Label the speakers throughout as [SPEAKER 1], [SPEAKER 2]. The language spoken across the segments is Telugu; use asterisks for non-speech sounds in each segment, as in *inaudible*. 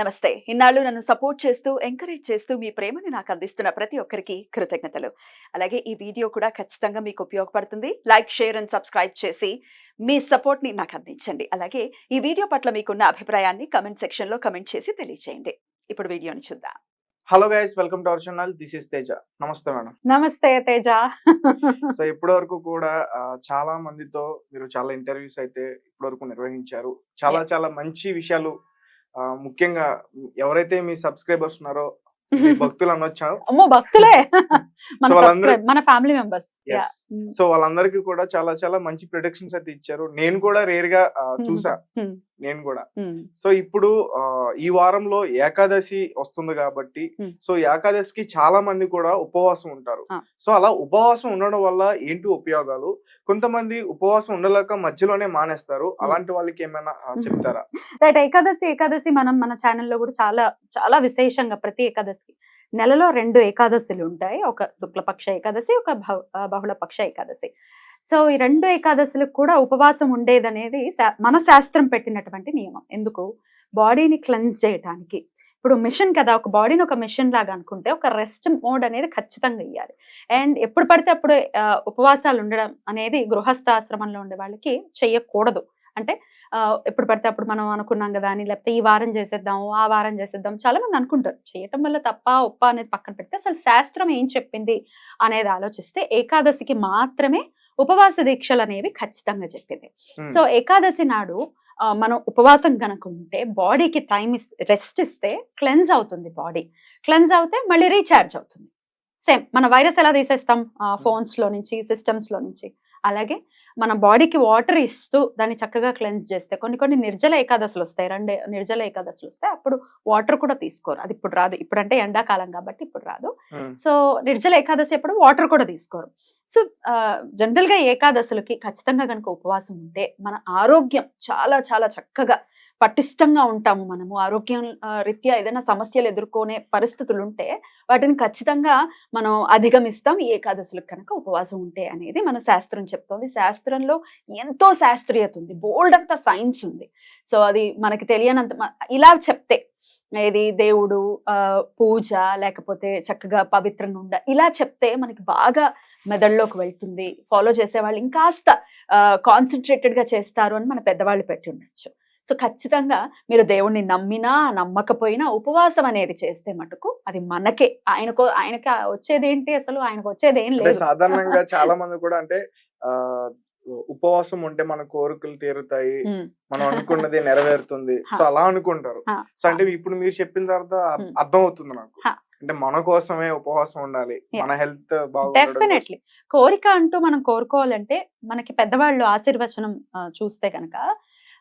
[SPEAKER 1] నమస్తే. ఇన్నాళ్ళు నన్ను సపోర్ట్ చేస్తూ ఎంకరేజ్ చేస్తూ మీ ప్రేమని నాకు అందిస్తున్న ప్రతి ఒక్కరికి కృతజ్ఞతలు. అలాగే ఈ వీడియో కూడా ఖచ్చితంగా మీకు ఉపయోగపడుతుంది. లైక్ షేర్ అండ్ సబ్స్క్రైబ్ చేసి మీ సపోర్ట్ని నాకు అందించండి. అలాగే ఈ వీడియో పట్ల మీకున్న అభిప్రాయాన్ని కమెంట్ సెక్షన్లో కమెంట్ చేసి తెలియజేయండి ఇప్పుడు వీడియోని చూద్దాం.
[SPEAKER 2] Hello guys welcome to our channel this is Teja నమస్తే మేడం.
[SPEAKER 3] నమస్తే తేజ.
[SPEAKER 2] సో ఇప్పటి వరకు కూడా చాలా మందితో మీరు చాలా ఇంటర్వ్యూస్ అయితే ఇప్పటి వరకు నిర్వహించారు. చాలా చాలా మంచి విషయాలు ముఖ్యంగా ఎవరైతే మీ సబ్స్క్రైబర్స్ ఉన్నారో మీ భక్తులు అనొచ్చా
[SPEAKER 3] అమ్మో భక్తులే. *laughs* మన
[SPEAKER 2] వాళ్ళందరూ-
[SPEAKER 3] ఫ్యామిలీ మెంబర్స్.
[SPEAKER 2] సో వాళ్ళందరికీ కూడా చాలా చాలా మంచి ప్రొడక్షన్స్ అయితే ఇచ్చారు. నేను కూడా రేర్గా ఆ, చూసా.
[SPEAKER 3] Hmm.
[SPEAKER 2] నేను కూడా. సో ఇప్పుడు ఈ వారంలో ఏకాదశి వస్తుంది కాబట్టి
[SPEAKER 3] Hmm.
[SPEAKER 2] సో ఏకాదశికి చాలా మంది కూడా ఉపవాసం ఉంటారు. సో అలా ఉపవాసం ఉండడం వల్ల ఏంటి ఉపయోగాలు? కొంతమంది ఉపవాసం ఉండలేక మధ్యలోనే మానేస్తారు. అలాంటి వాళ్ళకి ఏమైనా చెప్తారా? *laughs*
[SPEAKER 3] రైట్ ఏకాదశి ఏకాదశి మనం మన ఛానల్లో కూడా చాలా చాలా విశేషంగా ప్రతి ఏకాదశికి. నెలలో రెండు ఏకాదశులు ఉంటాయి. ఒక శుక్లపక్ష ఏకాదశి ఒక బహు- ఆ, బహుళపక్ష ఏకాదశి. సో ఈ రెండు ఏకాదశులకు కూడా ఉపవాసం ఉండేది అనేది శా- మన శాస్త్రం పెట్టినటువంటి నియమం. ఎందుకు? బాడీని క్లెన్స్ చేయటానికి. ఇప్పుడు మిషన్ కదా ఒక బాడీని ఒక మిషన్ లాగా అనుకుంటే ఒక రెస్ట్ మోడ్ అనేది ఖచ్చితంగా ఇవ్వాలి అండ్ ఎప్పుడు పడితే అప్పుడు ఉపవాసాలు ఉండడం అనేది గృహస్థాశ్రమంలో ఉండే వాళ్ళకి చెయ్యకూడదు. అంటే ఎప్పుడు పడితే అప్పుడు మనం అనుకున్నాం కదా అని లేకపోతే ఈ వారం చేసేద్దాం ఆ వారం చేసేద్దాం చాలా మంది అనుకుంటారు. చేయటం వల్ల తప్ప ఒప్ప అనేది పక్కన పెడితే అసలు శాస్త్రం ఏం చెప్పింది అనేది ఆలోచిస్తే ఏకాదశికి మాత్రమే ఉపవాస దీక్షలు అనేవి ఖచ్చితంగా చెప్పింది. సో ఏకాదశి నాడు మనం ఉపవాసం కనుక ఉంటే బాడీకి టైం రెస్ట్ ఇస్తే క్లెన్స్ అవుతుంది బాడీ. క్లెన్స్ అవుతే మళ్ళీ రీఛార్జ్ అవుతుంది. సేమ్ మన వైరస్ ఎలా తీసేస్తాం? ఫోన్స్లో నుంచి సిస్టమ్స్లో నుంచి. అలాగే మన బాడీకి వాటర్ ఇస్తూ దాన్ని చక్కగా క్లెన్స్ చేస్తే కొన్ని కొన్ని నిర్జల ఏకాదశులు వస్తాయి రెండు నిర్జల ఏకాదశులు వస్తాయి అప్పుడు వాటర్ కూడా తీసుకోరు. అది ఇప్పుడు రాదు. ఇప్పుడంటే ఎండాకాలం కాబట్టి ఇప్పుడు రాదు. సో నిర్జల ఏకాదశి అప్పుడు వాటర్ కూడా తీసుకోరు. సో జనరల్గా ఏకాదశులకి ఖచ్చితంగా కనుక ఉపవాసం ఉంటే మన ఆరోగ్యం చాలా చాలా చక్కగా పటిష్టంగా ఉంటాము మనము. ఆరోగ్యం రీత్యా ఏదైనా సమస్యలు ఎదుర్కొనే పరిస్థితులు ఉంటే వాటిని ఖచ్చితంగా మనం అధిగమిస్తాం. ఈ ఏకాదశులకు కనుక ఉపవాసం ఉంటే అనేది మన శాస్త్రం చెప్తోంది. శాస్త్రంలో ఎంతో శాస్త్రీయత ఉంది. బోల్డ్ అంత సైన్స్ ఉంది. సో అది మనకి తెలియనంత ఇలా చెప్తే ఏది దేవుడు పూజ లేకపోతే చక్కగా పవిత్రంగా ఉండ ఇలా చెప్తే మనకి బాగా మెదడులోకి వెళ్తుంది. ఫాలో చేసేవాళ్ళు ఇంకాస్త కాన్సన్ట్రేటెడ్గా చేస్తారు అని మన పెద్దవాళ్ళు పెట్టి ఉండొచ్చు. సో ఖచ్చితంగా మీరు దేవుణ్ణి నమ్మినా నమ్మకపోయినా ఉపవాసం అనేది చేస్తే మటుకు అది మనకే. ఆయనకో ఆయనకి వచ్చేది ఏంటి అసలు? ఆయనకు వచ్చేది ఏం లేదు.
[SPEAKER 2] సాధారణంగా *laughs* చాలా మంది కూడా అంటే ఆ ఉపవాసం ఉంటే మన కోరికలు తీరుతాయి. మనం *laughs* అనుకున్నది నెరవేరుతుంది. సో అలా అనుకుంటారు. సో అంటే ఇప్పుడు మీరు చెప్పిన తర్వాత అర్-. అర్థం అవుతుంది నాకు. అంటే మన కోసమే ఉపవాసం ఉండాలి. మన హెల్త్.
[SPEAKER 3] డెఫినెట్లీ కోరిక అంటూ మనం కోరుకోవాలంటే మనకి పెద్దవాళ్ళు ఆశీర్వచనం చూస్తే కనుక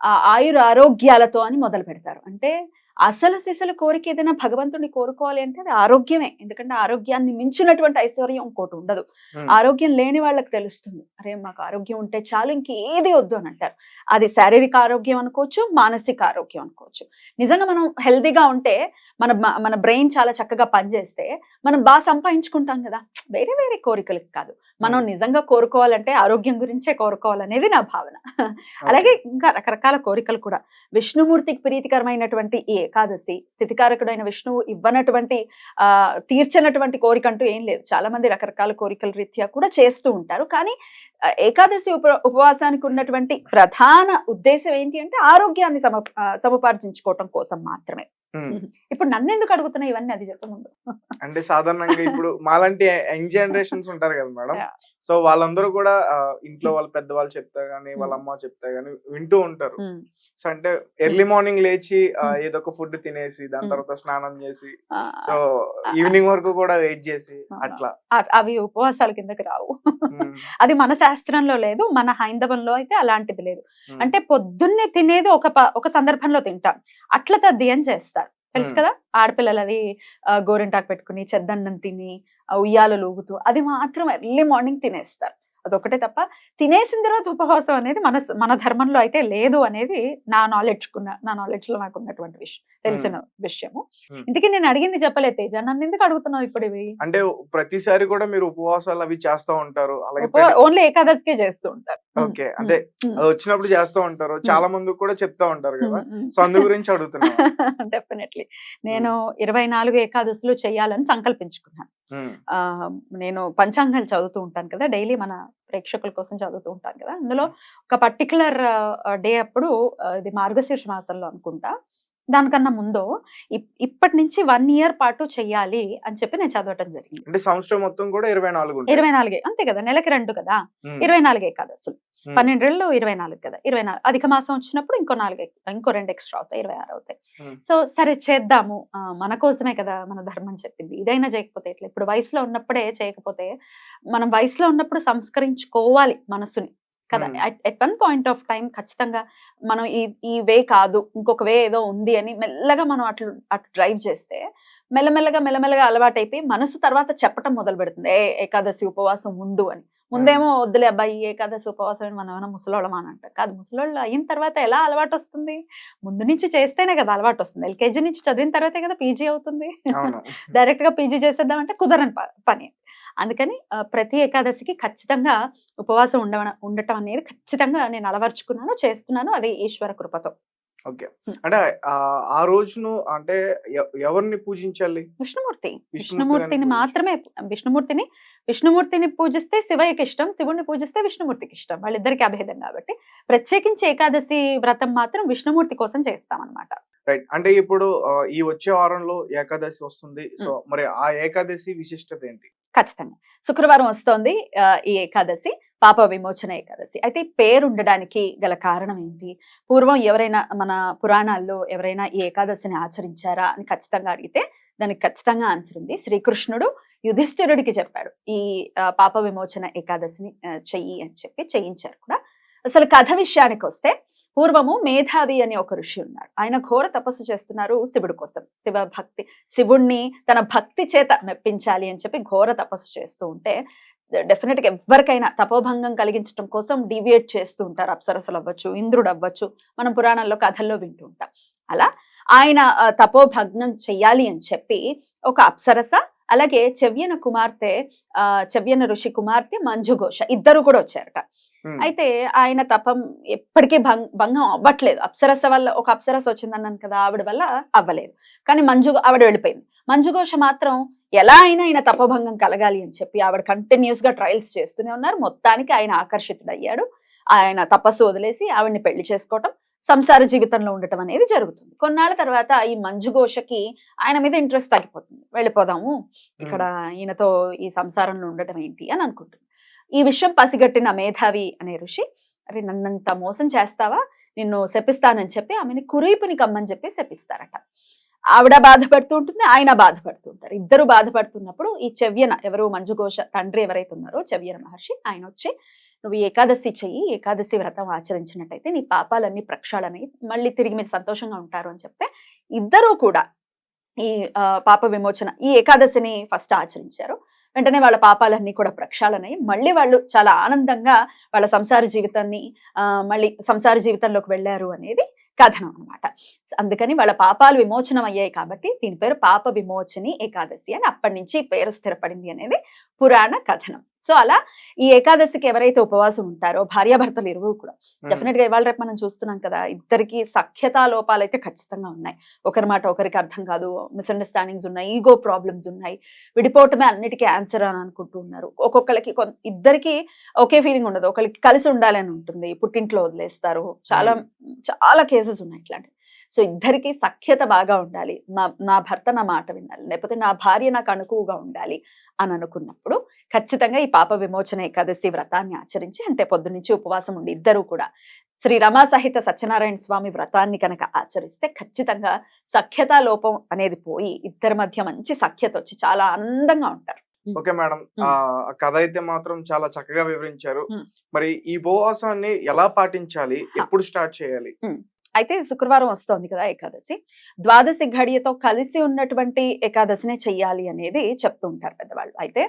[SPEAKER 3] ఆ ఆయుర ఆరోగ్యాలతో అని మొదలు పెడతారు అంటే అసలు సిసలు కోరిక ఏదైనా భగవంతుడిని కోరుకోవాలి అంటే అది ఆరోగ్యమే. ఎందుకంటే ఆరోగ్యాన్ని మించినటువంటి ఐశ్వర్యం ఇంకోటి ఉండదు. ఆరోగ్యం లేని వాళ్ళకి తెలుస్తుంది. అరే మాకు ఆరోగ్యం ఉంటే చాలు ఇంకేది వద్దు అని అంటారు. అది శారీరక ఆరోగ్యం అనుకోవచ్చు మానసిక ఆరోగ్యం అనుకోవచ్చు. నిజంగా మనం హెల్తీగా ఉంటే మన మన బ్రెయిన్ చాలా చక్కగా పనిచేస్తే మనం బాగా సంపాదించుకుంటాం కదా. వేరే వేరే కోరికలకి కాదు. మనం. నిజంగా కోరుకోవాలంటే ఆరోగ్యం గురించే కోరుకోవాలనేది నా భావన. అలాగే ఇంకా రకరకాల కోరికలు కూడా. విష్ణుమూర్తికి ప్రీతికరమైనటువంటి ఈ ఏకాదశి స్థితికారకుడైన విష్ణువు ఇవ్వనటువంటి ఆ తీర్చనటువంటి కోరిక అంటూ ఏం లేదు. చాలా మంది రకరకాల కోరికల రీత్యా కూడా చేస్తూ ఉంటారు. కానీ ఏకాదశి ఉప ఉపవాసానికి ఉన్నటువంటి ప్రధాన ఉద్దేశం ఏంటి అంటే ఆరోగ్యాన్ని సమ సముపార్జించుకోవటం కోసం మాత్రమే. ఇప్పుడు నన్ను ఎందుకు అడుగుతున్నా ఇవన్నీ అది చెప్ప ముందు
[SPEAKER 2] అంటే సాధారణంగా ఇప్పుడు మాలాంటి యంగ్ జనరేషన్స్ ఉంటారు కదా మేడం. సో వాళ్ళందరూ కూడా ఇంట్లో వాళ్ళ పెద్దవాళ్ళు చెప్తా గానీ వాళ్ళ. అమ్మ చెప్తా గానీ వింటూ ఉంటారు. సో అంటే ఎర్లీ మార్నింగ్ లేచి. ఏదో ఒక ఫుడ్ తినేసి దాని. తర్వాత స్నానం చేసి సో ఈవినింగ్ వరకు కూడా వెయిట్ చేసి అట్లా
[SPEAKER 3] అవి ఉపవాసాల కిందకి రావు. అది మన శాస్త్రంలో లేదు మన హైందవంలో అయితే అలాంటిది లేదు. అంటే పొద్దున్నే తినేది ఒక ఒక సందర్భంలో తింటాం అట్ల తద్ది అని చేస్తారు తెలుసు. కదా ఆడపిల్లలు అది గోరింటాకు పెట్టుకుని చెద్దన్నం తిని ఉయ్యాలు లూగుతూ అది మాత్రం ఎర్లీ మార్నింగ్ తినేస్తారు అదొకటే తప్ప తినేసిన తర్వాత ఉపవాసం అనేది మన మన ధర్మంలో అయితే లేదు అనేది నా నాలెడ్జ్ కున్న నా నాలెడ్జ్లో నాకు ఉన్నటువంటి విషయం తెలిసిన విషయము. ఇందుకే నేను అడిగింది చెప్పలేదు తేజ నన్ను ఎందుకు అడుగుతున్నావు ఇప్పుడు ఇవి?
[SPEAKER 2] అంటే ప్రతిసారి కూడా మీరు ఉపవాసాలు అవి చేస్తూ ఉంటారు అలాగే
[SPEAKER 3] ఓన్లీ ఏకాదశికే చేస్తూ ఉంటారు.
[SPEAKER 2] ఓకే. అంటే అది వచ్చినప్పుడు చేస్తూ ఉంటారు చాలా మంది కూడా చెప్తా ఉంటారు కదా. సో అందు గురించి అడుగుతున్నా
[SPEAKER 3] డెఫినెట్లీ *laughs* నేను ఇరవై నాలుగు ఏకాదశులు చేయాలని సంకల్పించుకున్నాను. నేను పంచాంగాలు చదువుతూ ఉంటాను కదా! డైలీ మన ప్రేక్షకుల కోసం చదువుతూ ఉంటాను కదా! అందులో ఒక పర్టికులర్ డే అప్పుడు ఇది మార్గశీర్ష మాసంలో అనుకుంటా. దానికన్నా ముందు ఇప్- ఇప్పటి నుంచి వన్ ఇయర్ పాటు చెయ్యాలి అని చెప్పి నేను చదవటం జరిగింది.
[SPEAKER 2] అంటే సంవత్సరం మొత్తం కూడా ఇరవై నాలుగు.
[SPEAKER 3] ఇరవై నాలుగే అంతే కదా! నెలకి రెండు కదా! ఇరవై నాలుగు ఏకాదశులు
[SPEAKER 2] ఉమ్,
[SPEAKER 3] పన్నెండు రెండు ఇరవై నాలుగు కదా! ఇరవై నాలుగు అధిక మాసం వచ్చినప్పుడు ఇంకో నాలుగు ఇంకో రెండు ఎక్స్ట్రా అవుతాయి ఇరవై ఆరు అవుతాయి. సో సరే చేద్దాము. మన కోసమే కదా మన ధర్మం చెప్పింది. ఇదైనా చేయకపోతే ఎట్లా? ఇప్పుడు వయసులో ఉన్నప్పుడే చేయకపోతే మనం వయసులో ఉన్నప్పుడు సంస్కరించుకోవాలి మనసుని కదా. At one point of time ఖచ్చితంగా మనం ఈ ఈ వే కాదు ఇంకొక వే ఏదో ఉంది అని మెల్లగా మనం అట్లు అటు డ్రైవ్ చేస్తే మెల్లమెల్లగా మెల్లమెల్లగా అలవాటైపోయి మనసు తర్వాత చెప్పటం మొదలు పెడుతుంది ఏ ఏకాదశి ఉపవాసం ఉండు అని. ముందేమో వద్దులే అబ్బాయి ఏకాదశి ఉపవాసం అని మనం ఏమైనా ముసలోళ్ళమా అని అంటారు. కాదు ముసలోళ్ళు అయిన తర్వాత ఎలా అలవాటు వస్తుంది? ముందు నుంచి చేస్తేనే కదా అలవాటు వస్తుంది. ఎల్కేజీ నుంచి చదివిన తర్వాతే కదా పీజీ అవుతుంది. *laughs* డైరెక్ట్గా పీజీ చేసేద్దామంటే కుదరని పని అందుకని ప్రతి ఏకాదశికి ఖచ్చితంగా ఉపవాసం ఉండ ఉండటం అనేది ఖచ్చితంగా నేను అలవర్చుకున్నాను చేస్తున్నాను అది ఈశ్వర కృపతో.
[SPEAKER 2] ఓకే. అంటే ఆ రోజును అంటే ఎవరిని పూజించాలి?
[SPEAKER 3] విష్ణుమూర్తి.
[SPEAKER 2] విష్ణుమూర్తి
[SPEAKER 3] విష్ణుమూర్తిని మాత్రమే విష్ణుమూర్తిని విష్ణుమూర్తిని పూజిస్తే శివయ్యకి ఇష్టం శివుణ్ణి పూజిస్తే విష్ణుమూర్తికి ఇష్టం. వాళ్ళిద్దరికి అభేదం కాబట్టి. ప్రత్యేకించి ఏకాదశి వ్రతం మాత్రం విష్ణుమూర్తి కోసం చేస్తాం అనమాట
[SPEAKER 2] రైట్. అంటే ఇప్పుడు ఈ వచ్చే వారంలో ఏకాదశి వస్తుంది. సో మరి ఆ ఏకాదశి విశిష్టత ఏంటి?
[SPEAKER 3] ఖచ్చితంగా. శుక్రవారం వస్తోంది ఆ, ఈ ఏకాదశి పాప విమోచన ఏకాదశి. అయితే పేరు ఉండడానికి గల కారణం ఏంటి? పూర్వం ఎవరైనా మన పురాణాల్లో ఎవరైనా ఈ ఏకాదశిని ఆచరించారా అని ఖచ్చితంగా అడిగితే దానికి ఖచ్చితంగా ఆన్సర్ ఉంది. శ్రీకృష్ణుడు యుధిష్ఠిరుడికి చెప్పాడు ఈ ఆ, పాప విమోచన ఏకాదశిని చెయ్యి అని చెప్పి చేయించారు కూడా. అసలు కథ విషయానికి వస్తే పూర్వము మేధావి అని ఒక ఋషి ఉన్నాడు. ఆయన ఘోర తపస్సు చేస్తున్నారు శివుడి కోసం. శివ భక్తి శివుణ్ణి తన భక్తి చేత మెప్పించాలి అని చెప్పి ఘోర తపస్సు చేస్తూ ఉంటే డెఫినెట్గా ఎవరికైనా తపోభంగం కలిగించడం కోసం డివియేట్ చేస్తూ ఉంటారు. అప్సరసలు అవ్వచ్చు ఇంద్రుడు అవ్వచ్చు మనం పురాణాల్లో కథల్లో వింటూ ఉంటాం. అలా ఆయన తపోభగ్నం చెయ్యాలి అని చెప్పి ఒక అప్సరస అలాగే చెవ్యన కుమార్తె ఆ చెవ్యన ఋషి కుమార్తె మంజుఘోష ఇద్దరు కూడా వచ్చారట. అయితే ఆయన తపం ఎప్పటికీ భంగ భంగం అవ్వట్లేదు. అప్సరస వల్ల ఒక అప్సరస వచ్చిందన్నాను కదా ఆవిడ వల్ల అవ్వలేదు. కానీ మంజు ఆవిడ వెళ్ళిపోయింది. మంజుఘోష మాత్రం ఎలా అయినా ఆయన తపభంగం కలగాలి అని చెప్పి ఆవిడ కంటిన్యూస్గా ట్రయల్స్ చేస్తూనే ఉన్నారు. మొత్తానికి ఆయన ఆకర్షితుడయ్యాడు. ఆయన తపస్సు వదిలేసి ఆవిడ్ని పెళ్ళి చేసుకోవటం సంసార జీవితంలో ఉండటం అనేది జరుగుతుంది. కొన్నాళ్ళ తర్వాత ఈ మంజుఘోషకి ఆయన మీద ఇంట్రెస్ట్ తగ్గిపోతుంది. వెళ్ళిపోదాము. ఇక్కడ ఈయనతో ఈ సంసారంలో ఉండటం ఏంటి అని అనుకుంటుంది. ఈ విషయం పసిగట్టిన మేధావి అనే ఋషి అరే నన్నంత మోసం చేస్తావా? నిన్ను శపిస్తానని చెప్పి ఆమెని కురీపుని కమ్మని చెప్పి శపిస్తారట. ఆవిడ బాధపడుతూ ఉంటుంది ఆయన బాధపడుతూ ఉంటారు. ఇద్దరు బాధపడుతున్నప్పుడు ఈ చెవ్యన ఎవరు? మంజుఘోష తండ్రి ఎవరైతే ఉన్నారో చెవ్యన మహర్షి ఆయన వచ్చి నువ్వు ఏకాదశి చెయ్యి ఏకాదశి వ్రతం ఆచరించినట్టయితే నీ పాపాలన్నీ ప్రక్షాళనై మళ్ళీ తిరిగి మీరు సంతోషంగా ఉంటారు అని చెప్తే ఇద్దరూ కూడా ఈ పాప విమోచన ఈ ఏకాదశిని ఫస్ట్ ఆచరించారు. వెంటనే వాళ్ళ పాపాలన్నీ కూడా ప్రక్షాళనయ్యి మళ్ళీ వాళ్ళు చాలా ఆనందంగా వాళ్ళ సంసార జీవితాన్ని మళ్ళీ సంసార జీవితంలోకి వెళ్ళారు అనేది కథనం అన్నమాట. అందుకని వాళ్ళ పాపాలు విమోచనం అయ్యాయి కాబట్టి దీని పేరు పాప విమోచని ఏకాదశి అని అప్పటి నుంచి పేరు స్థిరపడింది అనేది పురాణ కథనం. సో అలా ఈ ఏకాదశికి ఎవరైతే ఉపవాసం ఉంటారో భార్యాభర్తలు ఇరువురు కూడా డెఫినెట్గా ఇవాళ రేపు మనం చూస్తున్నాం కదా ఇద్దరికి సఖ్యతా లోపాలు అయితే ఖచ్చితంగా ఉన్నాయి. ఒకరి మాట ఒకరికి అర్థం కాదు మిస్అండర్స్టాండింగ్స్ ఉన్నాయి ఈగో ప్రాబ్లమ్స్ ఉన్నాయి విడిపోవటమే అన్నిటికీ ఆన్సర్ అని అనుకుంటూ ఉన్నారు. ఒక్కొక్కరికి ఇద్దరికి ఒకే ఫీలింగ్ ఉండదు. ఒకరికి కలిసి ఉండాలని ఉంటుంది. పుట్టింట్లో వదిలేస్తారు. చాలా చాలా కేసెస్ ఉన్నాయి ఇట్లాంటివి. సో ఇద్దరికి సఖ్యత బాగా ఉండాలి. నా నా భర్త నా మాట వినాలి. లేకపోతే నా భార్య నాకు అనుకువగా ఉండాలి అని అనుకున్నప్పుడు ఖచ్చితంగా ఈ పాప విమోచన ఏకాదశి వ్రతాన్ని ఆచరించి అంటే పొద్దునుంచి ఉపవాసం ఉండి ఇద్దరు కూడా శ్రీ రమా సహిత సత్యనారాయణ స్వామి వ్రతాన్ని కనుక ఆచరిస్తే ఖచ్చితంగా సఖ్యతా లోపం అనేది పోయి ఇద్దరి మధ్య మంచి సఖ్యత వచ్చి చాలా ఆనందంగా ఉంటారు.
[SPEAKER 2] Okay madam. ఆ కథ అయితే మాత్రం చాలా చక్కగా వివరించారు. మరి ఈ ఉపవాసాన్ని ఎలా పాటించాలి? ఎప్పుడు స్టార్ట్ చేయాలి?
[SPEAKER 3] అయితే శుక్రవారం వస్తోంది కదా ఏకాదశి. ద్వాదశి ఘడియతో కలిసి ఉన్నటువంటి ఏకాదశినే చెయ్యాలి అనేది చెప్తూ ఉంటారు పెద్దవాళ్ళు. అయితే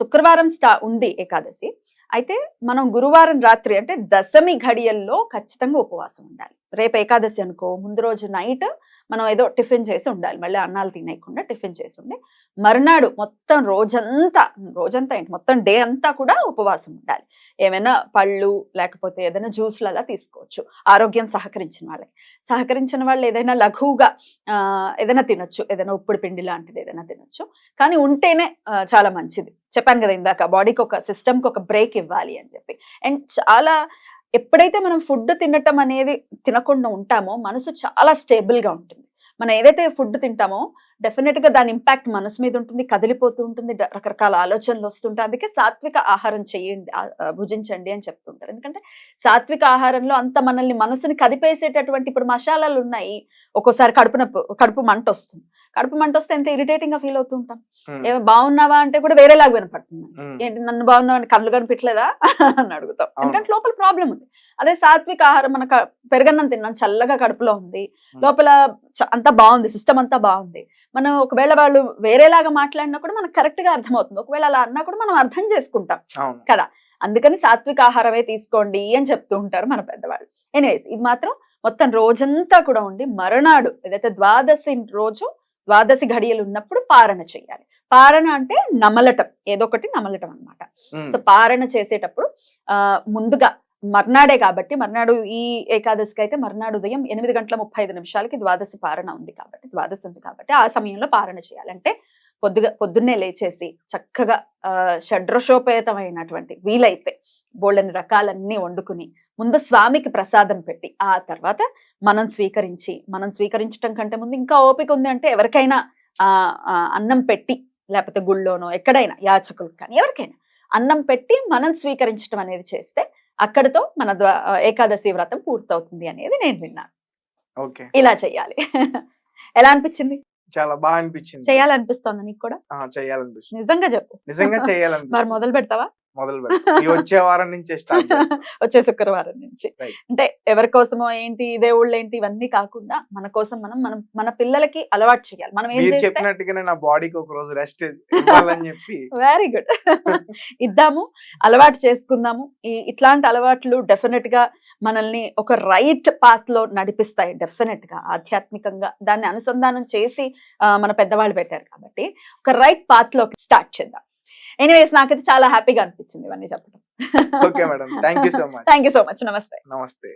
[SPEAKER 3] శుక్రవారం స్టా ఉంది ఏకాదశి. అయితే మనం గురువారం రాత్రి అంటే దశమి ఘడియల్లో ఖచ్చితంగా ఉపవాసం ఉండాలి. రేపు ఏకాదశి అనుకో ముందు రోజు నైట్ మనం ఏదో టిఫిన్ చేసి ఉండాలి. మళ్ళీ అన్నాలు తినేయకుండా టిఫిన్ చేసి ఉండి. మరునాడు మొత్తం రోజంతా రోజంతా ఏంటి? మొత్తం డే అంతా కూడా ఉపవాసం ఉండాలి. ఏమైనా పళ్ళు లేకపోతే ఏదైనా జ్యూస్లు అలా తీసుకోవచ్చు. ఆరోగ్యం సహకరించిన వాళ్ళకి. సహకరించిన వాళ్ళు ఏదైనా లఘువుగా ఏదైనా తినొచ్చు. ఏదైనా ఉప్పుడు పిండి లాంటిది ఏదైనా తినొచ్చు. కానీ ఉంటేనే చాలా మంచిది. చెప్పాను కదా ఇందాక బాడీకి ఒక సిస్టమ్కి ఒక బ్రేక్ ఇవ్వాలి అని చెప్పి. అండ్ చాలా ఎప్పుడైతే మనం ఫుడ్ తినటం అనేది తినకుండా ఉంటామో మనసు చాలా స్టేబుల్గా ఉంటుంది. మనం ఏదైతే ఫుడ్ తింటామో డెఫినెట్గా దాని ఇంపాక్ట్ మనసు మీద ఉంటుంది కదిలిపోతూ ఉంటుంది రకరకాల ఆలోచనలు వస్తుంటాయి అందుకే సాత్విక ఆహారం చేయండి భుజించండి అని చెప్తుంటారు ఎందుకంటే సాత్విక ఆహారంలో అంత మనల్ని మనసుని కదిపేసేటటువంటి ఇప్పుడు మసాలాలు ఉన్నాయి ఒక్కోసారి కడుపు నొప్పు కడుపు మంట వస్తుంది. కడుపు మంట వస్తే ఎంత ఇరిటేటింగ్గా ఫీల్ అవుతూ ఉంటాం
[SPEAKER 2] ఉమ్,
[SPEAKER 3] ఏ బాగున్నావా అంటే కూడా వేరేలాగా వినపడుతుంది. ఏంటి నన్ను బాగున్నావు అని కళ్ళు కనిపించలేదా అని అడుగుతాం. ఎందుకంటే లోపల ప్రాబ్లం ఉంది. అదే సాత్విక ఆహారం మన క- పెరగన్నం తిన్నాం చల్లగా కడుపులో ఉంది. లోపల అంతా బాగుంది సిస్టమ్ అంతా బాగుంది. మనం ఒకవేళ వాళ్ళు వేరేలాగా మాట్లాడినా కూడా మనకు కరెక్ట్గా అర్థమవుతుంది. ఒకవేళ అలా అన్నా కూడా మనం అర్థం చేసుకుంటాం.
[SPEAKER 2] అవును.
[SPEAKER 3] అందుకని సాత్విక ఆహారమే తీసుకోండి అని చెప్తూ ఉంటారు మన పెద్దవాళ్ళు. ఎనీవేస్ ఇది మాత్రం మొత్తం రోజంతా కూడా ఉండి మరునాడు ఏదైతే ద్వాదశి రోజు ద్వాదశి ఘడియలు ఉన్నప్పుడు పారణ చేయాలి. పారణ అంటే నమలటం ఏదో ఒకటి నమలటం అన్నమాట.
[SPEAKER 2] ఉమ్,
[SPEAKER 3] సో పారణ చేసేటప్పుడు ఆ ముందుగా మర్నాడే కాబట్టి మర్నాడు ఈ ఏకాదశికి అయితే మర్నాడు ఉదయం ఎనిమిది గంటల ముప్పై ఐదు నిమిషాలకి ద్వాదశి పారణ ఉంది కాబట్టి ద్వాదశి ఉంది కాబట్టి ఆ సమయంలో పారణ చేయాలంటే పొద్దుగా పొద్దున్నే లేచేసి చక్కగా ఆ షడ్రశోపేతమైనటువంటి వీలైతే బోళ్ళని రకాలన్నీ వండుకుని ముందు స్వామికి ప్రసాదం పెట్టి ఆ తర్వాత మనం స్వీకరించి మనం స్వీకరించడం కంటే ముందు ఇంకా ఓపిక ఉంది అంటే ఎవరికైనా ఆ అన్నం పెట్టి లేకపోతే గుళ్ళోనో ఎక్కడైనా యాచకులకు కానీ ఎవరికైనా అన్నం పెట్టి మనం స్వీకరించడం అనేది చేస్తే అక్కడితో మన ఏకాదశి వ్రతం పూర్తవుతుంది అనేది నేను విన్నాను.
[SPEAKER 2] ఓకే.
[SPEAKER 3] ఇలా చెయ్యాలి *laughs* ఎలా అనిపించింది?
[SPEAKER 2] చాలా బాగా అనిపించింది.
[SPEAKER 3] చేయాలనిపిస్తోంది నీకు కూడా?
[SPEAKER 2] చేయాలనిపిస్తుంది.
[SPEAKER 3] నిజంగా చెప్పు.
[SPEAKER 2] నిజంగా *laughs*
[SPEAKER 3] మరి
[SPEAKER 2] చేయాలనిపిస్తుంది
[SPEAKER 3] మొదలు పెడతావా?
[SPEAKER 2] మొదలు పెడతా. ఈ వచ్చే వారం నుంచే స్టార్ట్ *laughs*
[SPEAKER 3] వచ్చే శుక్రవారం నుంచి. అంటే ఎవరి కోసమో ఏంటి దేవుళ్ళు ఏంటి ఇవన్నీ కాకుండా మన కోసం మనం మనం మన పిల్లలకి అలవాటు చేయాలి. మనం ఏం
[SPEAKER 2] చెప్పినట్టుగానే నా బాడీకి ఒక రోజు రెస్ట్ ఇవ్వాలని చెప్పి *laughs*
[SPEAKER 3] వెరీ గుడ్ *laughs* ఇద్దాము అలవాటు చేసుకుందాము. ఈ ఇట్లాంటి అలవాట్లు డెఫినెట్గా మనల్ని ఒక రైట్ పాత్లో నడిపిస్తాయి డెఫినెట్గా ఆధ్యాత్మికంగా. దాన్ని అనుసంధానం చేసి మన పెద్దవాళ్ళు పెట్టారు కాబట్టి ఒక రైట్ పాత్లోకి స్టార్ట్ చేద్దాం. ఎనీవేస్ నాకైతే చాలా హ్యాపీగా అనిపించింది ఇవన్నీ చెప్పడం.
[SPEAKER 2] Okay madam thank you so much
[SPEAKER 3] thank you so much నమస్తే.
[SPEAKER 2] నమస్తే.